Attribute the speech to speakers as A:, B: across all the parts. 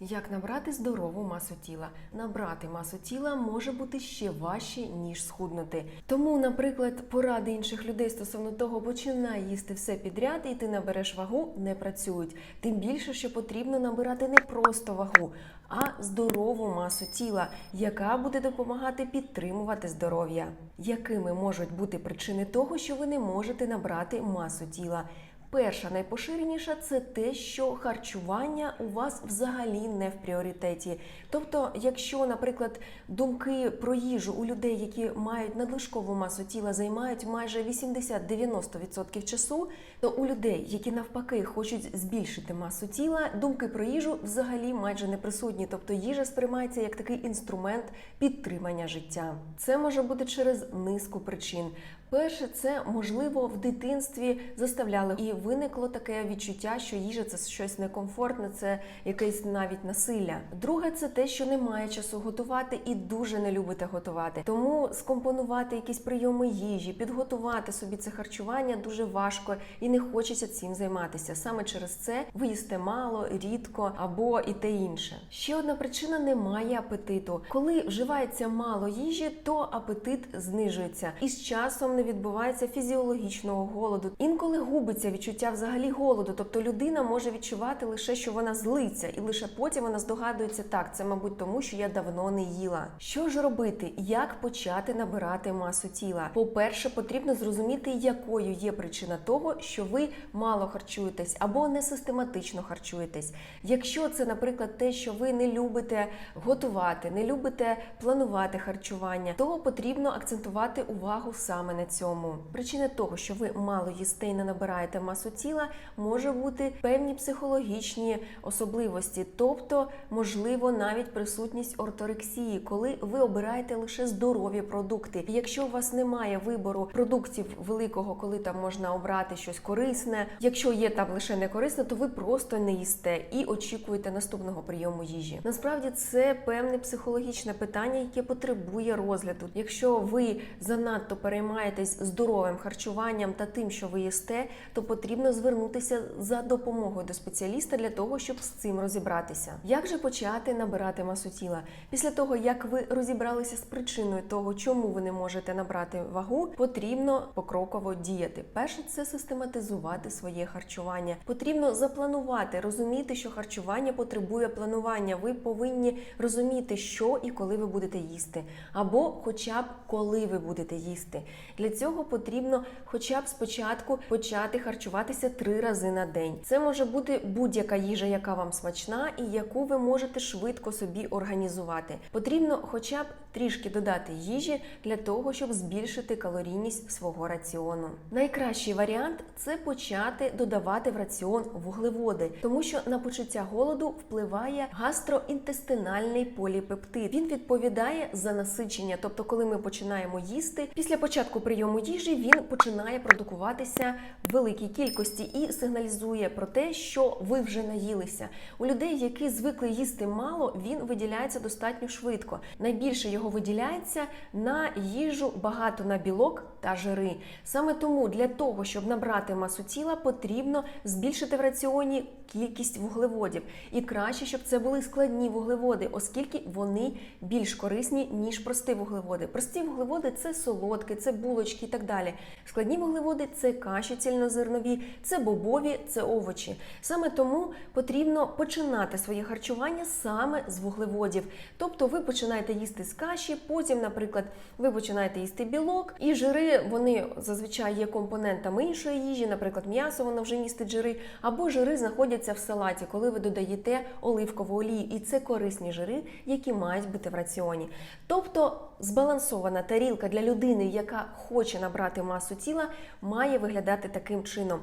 A: Як набрати здорову масу тіла? Набрати масу тіла може бути ще важче, ніж схуднути. Тому, наприклад, поради інших людей стосовно того, починай їсти все підряд і ти набереш вагу, не працюють. Тим більше, що потрібно набирати не просто вагу, а здорову масу тіла, яка буде допомагати підтримувати здоров'я. Якими можуть бути причини того, що ви не можете набрати масу тіла? Перша найпоширеніша це те, що харчування у вас взагалі не в пріоритеті. Тобто, якщо, наприклад, думки про їжу у людей, які мають надлишкову масу тіла, займають майже 80-90% часу, то у людей, які навпаки хочуть збільшити масу тіла, думки про їжу взагалі майже не присутні. Тобто їжа сприймається як такий інструмент підтримання життя. Це може бути через низку причин. Перше, це можливо в дитинстві заставляли, і виникло таке відчуття, що їжа це щось некомфортне, це якесь навіть насилля. Друге, це те, що немає часу готувати і дуже не любите готувати. Тому скомпонувати якісь прийоми їжі, підготувати собі це харчування дуже важко і не хочеться цим займатися. Саме через це ви їсте мало, рідко або і те інше. Ще одна причина немає апетиту. Коли вживається мало їжі, то апетит знижується і з часом не відбувається фізіологічного голоду. Інколи губиться відчуття взагалі голоду, тобто людина може відчувати лише, що вона злиться, і лише потім вона здогадується, так, це, мабуть, тому що я давно не їла. Що ж робити? Як почати набирати масу тіла? По-перше, потрібно зрозуміти, якою є причина того, що ви мало харчуєтесь або не систематично харчуєтесь. Якщо це, наприклад, те, що ви не любите готувати, не любите планувати харчування, то потрібно акцентувати увагу саме на цьому. Причина того, що ви мало їсте і не набираєте масу тіла, може бути певні психологічні особливості, тобто, можливо, навіть присутність орторексії, коли ви обираєте лише здорові продукти. І якщо у вас немає вибору продуктів великого, коли там можна обрати щось корисне, якщо є там лише не корисне, то ви просто не їсте і очікуєте наступного прийому їжі. Насправді це певне психологічне питання, яке потребує розгляду. Якщо ви занадто переймаєтесь здоровим харчуванням та тим, що ви їсте, то потрібно звернутися за допомогою до спеціаліста для того, щоб з цим розібратися. Як же почати набирати масу тіла? Після того, як ви розібралися з причиною того, чому ви не можете набрати вагу, потрібно покроково діяти. Перше це систематизувати своє харчування. Потрібно запланувати, розуміти, що харчування потребує планування. Ви повинні розуміти, що і коли ви будете їсти, або хоча б коли ви будете їсти. Для цього потрібно, хоча б спочатку почати харчуватися три рази на день. Це може бути будь-яка їжа, яка вам смачна, і яку ви можете швидко собі організувати. Потрібно, хоча б трішки додати їжі для того, щоб збільшити калорійність свого раціону. Найкращий варіант це почати додавати в раціон вуглеводи, тому що на почуття голоду впливає гастроінтестинальний поліпептид. Він відповідає за насичення, тобто, коли ми починаємо їсти, після початку прийому їжі він починає продукуватися великій кількості і сигналізує про те, що ви вже наїлися. У людей, які звикли їсти мало, він виділяється достатньо швидко. Найбільше його виділяється на їжу багато на білок та жири. Саме тому для того, щоб набрати масу тіла, потрібно збільшити в раціоні кількість вуглеводів. І краще, щоб це були складні вуглеводи, оскільки вони більш корисні, ніж прості вуглеводи. Прості вуглеводи це солодке, це булочки і так далі. Складні вуглеводи це каші цільнозернові, це бобові, це овочі. Саме тому потрібно починати своє харчування саме з вуглеводів. Тобто ви починаєте їсти з каші, потім, наприклад, ви починаєте їсти білок, і жири вони зазвичай є компонентами іншої їжі, наприклад, м'ясо, воно вже містить жири, або жири знаходяться в салаті, коли ви додаєте оливкову олію, і це корисні жири, які мають бути в раціоні. Тобто збалансована тарілка для людини, яка хоче набрати масу тіла, має виглядати таким чином.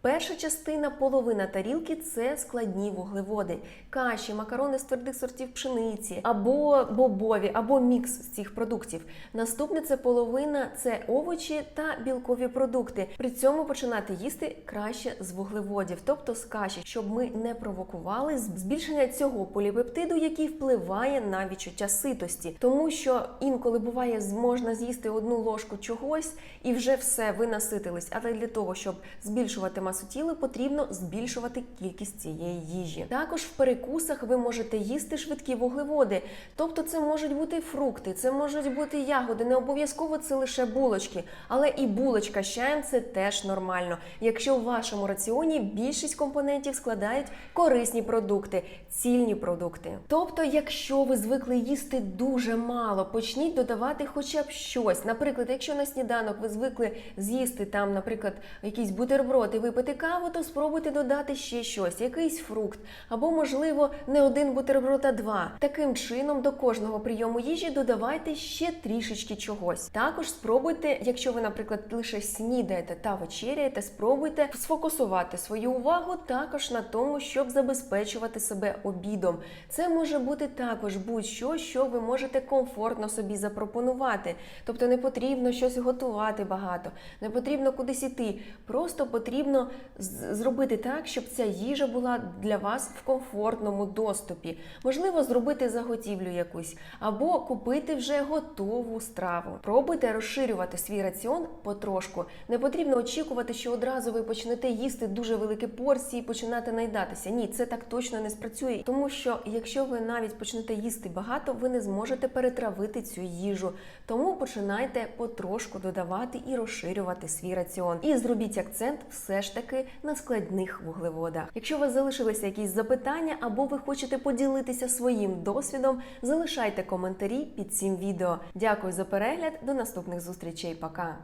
A: Перша частина, половина тарілки це складні вуглеводи, каші, макарони з твердих сортів пшениці, або бобові, або мікс з цих продуктів. Наступне це половина це овочі та білкові продукти. При цьому починати їсти краще з вуглеводів, тобто з каші, щоб ми не провокували збільшення цього поліпептиду, який впливає на відчуття ситості, тому що інколи буває можна з'їсти одну ложку чогось і вже все ви наситились. Але для того, щоб збільшувати масу тіла, потрібно збільшувати кількість цієї їжі. Також в перекусах ви можете їсти швидкі вуглеводи, тобто це можуть бути фрукти, це можуть бути ягоди. Не обов'язково це лише булочки, але і булочка з чаєм це теж нормально. Якщо в вашому раціоні більшість компонентів складають корисні продукти, цільні продукти. Тобто, якщо ви звикли їсти дуже мало, почніть додавати хоча б щось. Наприклад, якщо на сніданок ви звикли з'їсти там, наприклад, якийсь бутерброд і випити каву, то спробуйте додати ще щось, якийсь фрукт, або, можливо, не один бутерброд, а два. Таким чином, до кожного прийому їжі додавайте ще трішечки чогось. Також спробуйте, якщо ви, наприклад, лише снідаєте та вечеряєте, спробуйте сфокусувати свою увагу також на тому, щоб забезпечувати себе обідом. Це може бути також будь-що, що ви можете комфортно собі запропонувати. Тобто не потрібно щось готувати багато, не потрібно кудись іти. Просто потрібно зробити так, щоб ця їжа була для вас в комфортному доступі. Можливо, зробити заготівлю якусь або купити вже готову страву. Пробуйте розширювати свій раціон потрошку. Не потрібно очікувати, що одразу ви почнете їсти дуже великі порції, починати наїдатися. Ні, це так точно не спрацює, тому що якщо ви навіть почнете їсти багато, ви не зможете перетравити цю їжу. Тому починайте потрошку додавати і розширювати свій раціон. І зробіть акцент все ж таки на складних вуглеводах. Якщо у вас залишилися якісь запитання або ви хочете поділитися своїм досвідом, залишайте коментарі під цим відео. Дякую за перегляд. До наступних зустрічей. Пока.